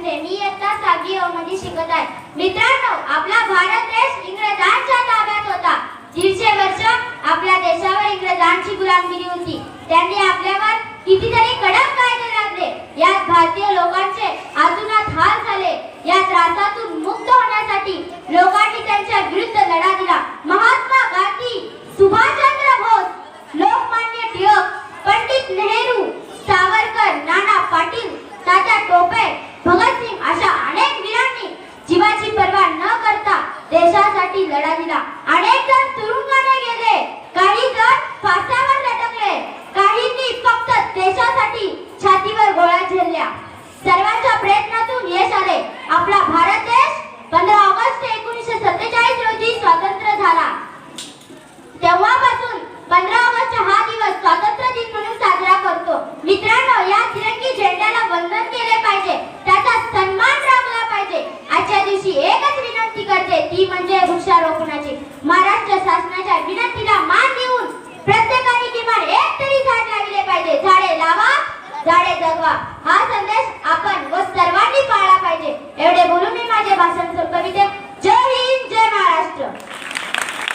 शिंदे मी इयत्ता सहावी अ मध्ये शिकत आहे मित्रांनो आपला भारत देश इंग्रजांच्या ताब्यात होता. दीडशे वर्ष आपल्या देशावर इंग्रजांची गुलामगिरी होती. त्यांनी आपल्यावर कितीतरी कडक कायदे लादले. यात भारतीय लोकांचे अजूनात हाल झाले. या त्रासातून मुक्त होण्यासाठी लोकांनी त्यांच्या विरुद्ध लढा दिला. महात्मा गांधी सुभाष लढा दिला अनेक जण तुरुंगाने गेले. काही जण फासावर लटकले. काहींनी फक्त देशासाठी छातीवर गोळ्या झेलल्या. सर्वांच्या प्रयत्नातून यश आले. आपला भारत देश पंधरा ऑगस्ट एकोणीसशे सत्तेचाळीस रोजी स्वतंत्र झाला. तेव्हापासून पंधरा ऑगस्ट हा दिवस स्वातंत्र्य दिन म्हणून साजरा करतो. मित्रांनो या तिरंगी झेंड्याला वंदन केले पाहिजे. त्याचा सन्मान राखला पाहिजे. आजच्या दिवशी एकच विनंती करते ती म्हणजे वृक्षारोपणाची महाराष्ट्र शासनाच्या विनंतीला मान देऊन प्रत्येकाने किमान एक तरी झाड लावले पाहिजे. झाडे लावा झाडे जगवा. हा संदेश